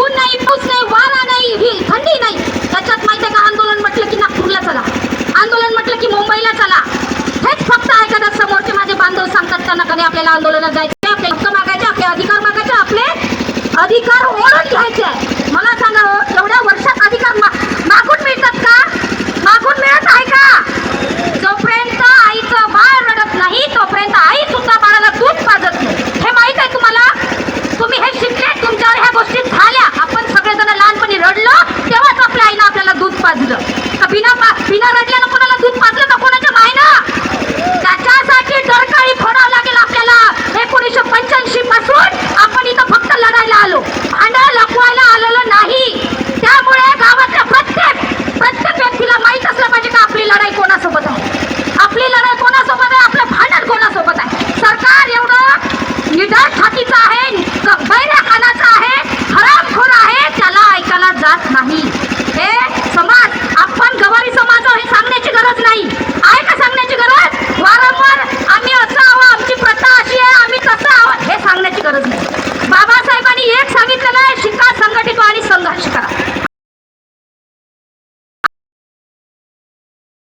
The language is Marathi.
ऊन नाही पूस नाही वारा नाही ही थंडी नाही. त्याच्यात माहिती आहे का आंदोलन म्हटलं की नागपूरला चला. आंदोलन म्हटलं की मुंबईला चला. हेच फक्त ऐकतात समोरचे माझे बांधव सांगतात त्यांना कधी आपल्याला आंदोलनात जायचं आपले हक्क मागायचे आपले अधिकार मागायचे आपले अधिकार ओढून घ्यायचे. मला सांगा हो, एवढ्या वर्षात अधिकार लागेल आपल्याला. एकोणीसशे आपण इथं फक्त आलो. लपवायला आलेलं नाही. त्यामुळे प्रत्येक प्रत्येक व्यक्तीला माहीत असलं पाहिजे का आपली लढाई कोणासोबत आहे? आपली लढाई कोणासोबत आहे? आपलं भांडण कोणासोबत आहे? सरकार एवढं आहे आहे आहे त्याला ऐकायला जात नाही. सांगितलं नाही शिका संघटित आणि संघर्ष करा.